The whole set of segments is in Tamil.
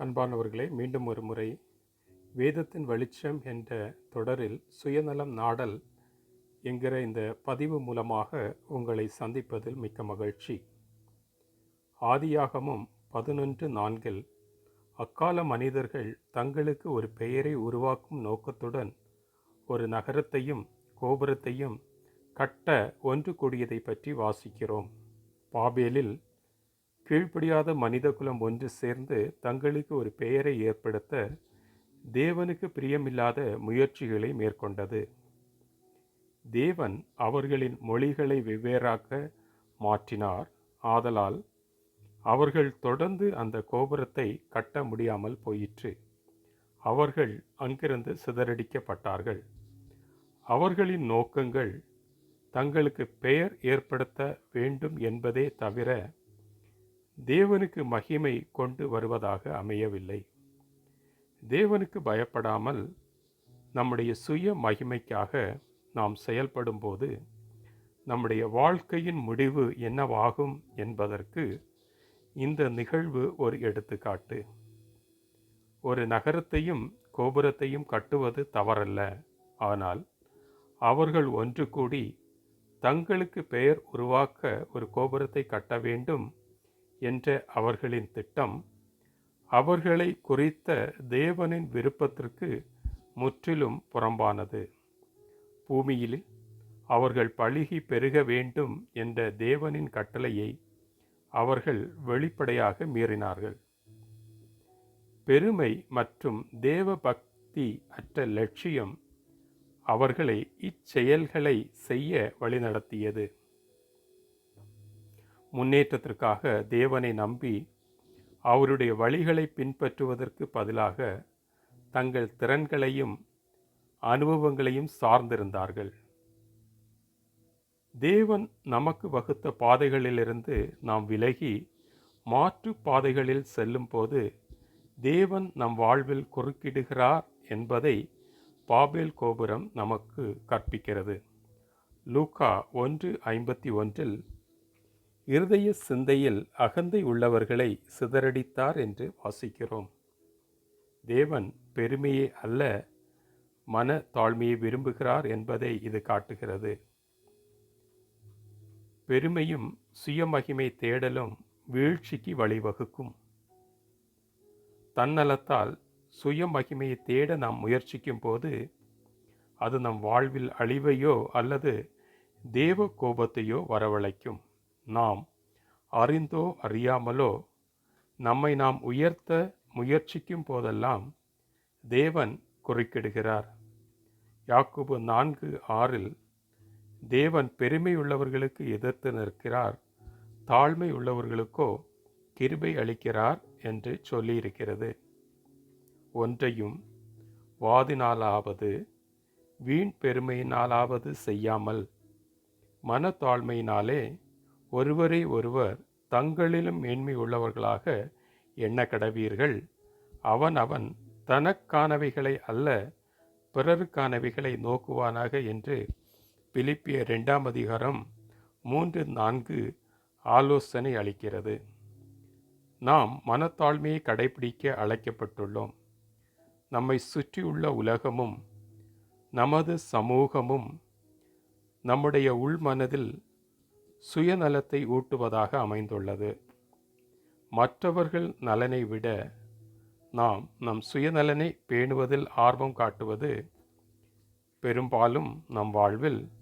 அன்பானவர்களே மீண்டும் ஒரு முறை வேதத்தின் வெளிச்சம் என்ற தொடரில் சுயநலம் நாடல் என்கிற இந்த பதிவு மூலமாக உங்களை சந்திப்பதில் மிக்க மகிழ்ச்சி. ஆதியாகமும் பதினொன்று நான்கில் அக்கால மனிதர்கள் தங்களுக்கு ஒரு பெயரை உருவாக்கும் நோக்கத்துடன் ஒரு நகரத்தையும் கோபுரத்தையும் கட்ட ஒன்று கூடியதை பற்றி வாசிக்கிறோம். பாபேலில் கீழ்ப்படியாத மனிதகுலம் ஒன்று சேர்ந்து தங்களுக்கு ஒரு பெயரை ஏற்படுத்த தேவனுக்கு பிரியமில்லாத முயற்சிகளை மேற்கொண்டது. தேவன் அவர்களின் மொழிகளை வெவ்வேறாக்க மாற்றினார். ஆதலால் அவர்கள் தொடர்ந்து அந்த கோபுரத்தை கட்ட முடியாமல் போயிற்று. அவர்கள் அங்கிருந்து சிதறடிக்கப்பட்டார்கள். அவர்களின் நோக்கங்கள் தங்களுக்கு பெயர் ஏற்படுத்த வேண்டும் என்பதே தவிர தேவனுக்கு மகிமை கொண்டு வருவதாக அமையவில்லை. தேவனுக்கு பயப்படாமல் நம்முடைய சுய மகிமைக்காக நாம் செயல்படும்போது நம்முடைய வாழ்க்கையின் முடிவு என்னவாகும் என்பதற்கு இந்த நிகழ்வு ஒரு எடுத்துக்காட்டு. ஒரு நகரத்தையும் கோபுரத்தையும் கட்டுவது தவறல்ல. ஆனால் அவர்கள் ஒன்று கூடி தங்களுக்கு பெயர் உருவாக்க ஒரு கோபுரத்தை கட்ட வேண்டும் என்ற அவர்களின் திட்டம் அவர்களை குறித்த தேவனின் விருப்பத்திற்கு முற்றிலும் புறம்பானது. பூமியில் அவர்கள் பழுகி பெருக வேண்டும் என்ற தேவனின் கட்டளையை அவர்கள் வெளிப்படையாக மீறினார்கள். பெருமை மற்றும் தேவ பக்தி அற்ற லட்சியம் அவர்களை இச்செயல்களை செய்ய வழிநடத்தியது. முன்னேற்றத்திற்காக தேவனை நம்பி அவருடைய வழிகளை பின்பற்றுவதற்கு பதிலாக தங்கள் திறன்களையும் அனுபவங்களையும் சார்ந்திருந்தார்கள். தேவன் நமக்கு வகுத்த பாதைகளிலிருந்து நாம் விலகி மாற்று பாதைகளில் செல்லும்போது தேவன் நம் வாழ்வில் குறுக்கிடுகிறார் என்பதை பாபேல் கோபுரம் நமக்கு கற்பிக்கிறது. லூக்கா ஒன்று ஐம்பத்தி ஒன்றில் இருதய சிந்தையில் அகந்தை உள்ளவர்களை சிதறடித்தார் என்று வாசிக்கிறோம். தேவன் பெருமையை அல்ல மன தாழ்மையை விரும்புகிறார் என்பதை இது காட்டுகிறது. பெருமையும் சுயமகிமை தேடலும் வீழ்ச்சிக்கு வழிவகுக்கும். தன்னலத்தால் சுயமகிமையை தேட நாம் முயற்சிக்கும் போது அது நம் வாழ்வில் அழிவையோ அல்லது தேவ கோபத்தையோ வரவழைக்கும். நாம் அறிந்தோ அறியாமலோ நம்மை நாம் உயர்த்த முயற்சிக்கும் போதெல்லாம் தேவன் குறுக்கிடுகிறார். யாக்குபு நான்கு ஆறில் தேவன் பெருமை உள்ளவர்களுக்கு எதிர்த்து நிற்கிறார் தாழ்மை உள்ளவர்களுக்கோ கிருபை அளிக்கிறார் என்று சொல்லியிருக்கிறது. ஒன்றையும் வாதினாலாவது வீண் பெருமையினாலாவது செய்யாமல் மனத்தாழ்மையினாலே ஒருவரை ஒருவர் தங்களிலும் மேன்மை உள்ளவர்களாக எண்ண கடவீர்கள். அவன் அவன் தனக்கானவைகளை அல்ல பிறருக்கானவைகளை நோக்குவானாக என்று பிலிப்பிய ரெண்டாம் அதிகாரம் மூன்று நான்கு ஆலோசனை அளிக்கிறது. நாம் மனத்தாழ்மையை கடைபிடிக்க அழைக்கப்பட்டுள்ளோம். நம்மை சுற்றியுள்ள உலகமும் நமது சமூகமும் நம்முடைய உள்மனதில் சுயநலத்தை ஊட்டுவதாக அமைந்துள்ளது. மற்றவர்கள் நலனை விட நாம் நம் சுயநலனை பேணுவதில் ஆர்வம் காட்டுவது பெரும்பாலும் நம் வாழ்வில்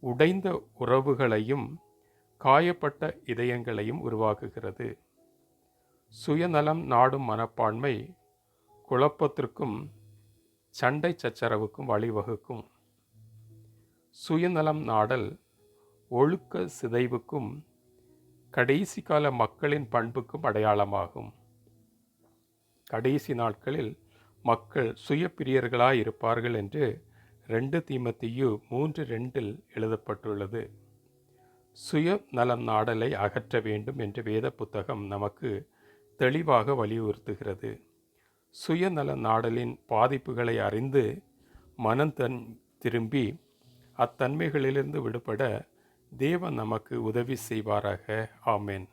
உடைந்த உறவுகளையும் காயப்பட்ட இதயங்களையும் உருவாக்குகிறது. சுயநலம் நாடும் மனப்பான்மை குழப்பத்திற்கும் சண்டை சச்சரவுக்கும் வழிவகுக்கும். சுயநலம் நாடல் ஒழுக்க சிதைவுக்கும் கடைசி கால மக்களின் பண்புக்கும் அடையாளமாகும். கடைசி நாட்களில் மக்கள் சுயப்பிரியர்களாய் இருப்பார்கள் என்று ரெண்டு தீமத்தியு மூன்று ரெண்டில் எழுதப்பட்டுள்ளது. சுய நலம் நாடலை அகற்ற வேண்டும் என்று வேத புத்தகம் நமக்கு தெளிவாக வலியுறுத்துகிறது. சுயநல நாடலின் பாதிப்புகளை அறிந்து மனம் தன் திரும்பி அத்தன்மைகளிலிருந்து விடுபட தேவன் நமக்கு உதவி செய்வாராக. ஆமேன்.